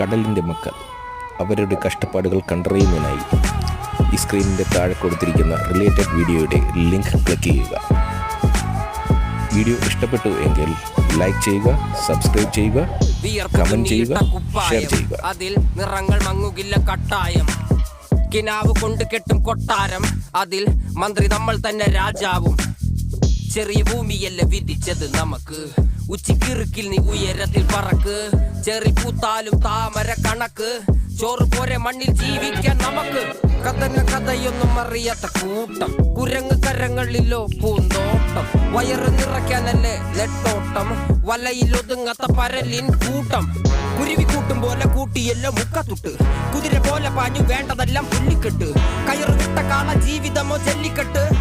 കടലിന്റെ മക്കൾ. അവരുടെ കഷ്ടപ്പാടുകൾ കണ്ടറിയുന്നതിനായി ഈ സ്ക്രീനിന്റെ താഴെ കൊടുത്തിരിക്കുന്ന റിലേറ്റഡ് വീഡിയോയുടെ ലിങ്ക് ക്ലിക്ക് ചെയ്യുക. വീഡിയോ ഇഷ്ടപ്പെട്ടു എങ്കിൽ ലൈക്ക് ചെയ്യുക സബ്സ്ക്രൈബ് ചെയ്യുക കമന്റ് ചെയ്യുക ഷെയർ ചെയ്യുക. അതിൽ നിറങ്ങൾ മങ്ങുകില്ല കട്ടായം. കിനാവ് കൊണ്ട് കെട്ടും കൊട്ടാരം. അതിൽ മന്ത്രി നമ്മൾ തന്നെ രാജാവും. ചെറിയ ഭൂമിയല്ല വിധിച്ചത് നമുക്ക്. ഉച്ചിക്കിറുക്കിൽ നീ ഉയരത്തിൽ പറക്ക്. ചെറി പൂത്താലും താമര കണക്ക്. ചോറ് പോരെ മണ്ണിൽ ജീവിക്കാൻ നമുക്ക്. കഥന കഥയൊന്നും അറിയാത്ത കൂട്ടം. കുരങ്ങ് കരങ്ങളിലോ പൂന്തോട്ടം. വയറ് നിറയ്ക്കാനല്ലേ നെട്ടോട്ടം. വലയിൽ ഒതുങ്ങാത്ത പരലിൻ കൂട്ടം. കുരുവി കൂട്ടും പോലെ കൂട്ടിയല്ലോ മുക്കത്തുട്ട്. കുതിര പോലെ പാഞ്ഞു വേണ്ടതെല്ലാം പുല്ലിക്കെട്ട്. കയറുകിട്ട കാള ജീവിതമോ ജല്ലിക്കെട്ട്. കണ്ണു